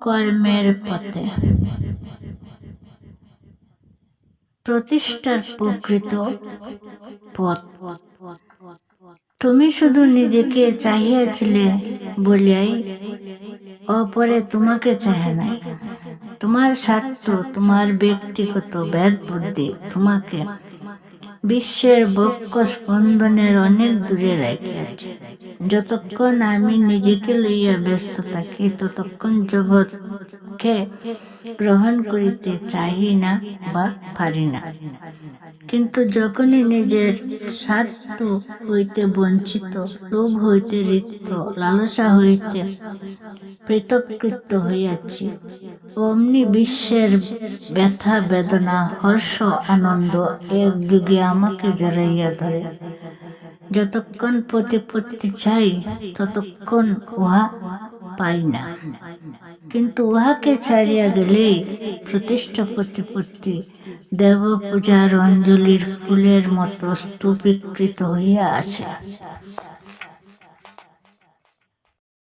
কর্মের পথে। প্রতিষ্ঠার প্রকৃত পথ। তুমি শুধু নিজেকে চাহিয়াছিলে বলিয়াই অপরে তোমাকে চাহে নাই। তোমার স্বার্থ, তোমার ব্যক্তিগত ব্যাগ বুদ্ধি তোমাকে বিশ্বের বক্ষ স্পন্দনের অনেক দূরে রাখিয়াছে। যতক্ষণ আমি নিজেকে লইয়া ব্যস্ত থাকি, ততক্ষণ জগৎকে গ্রহণ করিতে চাহি না বা পারি না। কিন্তু যখনই নিজের স্বার্থ হইতে বঞ্চিত লোভ হইতে রিক্ত, লালসা হইতে পৃথকৃত হইয়াছি, অমনি বিশ্বের ব্যথা, বেদনা, হর্ষ, আনন্দ এক যুগে আমাকে জড়াইয়া ধরে। যতক্ষণ প্রতিপত্তি চাই, ততক্ষণ উহা পাই না কিন্তু উহাকে ছাড়িয়া গেলে প্রতিষ্ঠা প্রতিপত্তি দেব পূজার অঞ্জলির ফুলের মতো স্তূপীকৃত হইয়া আছে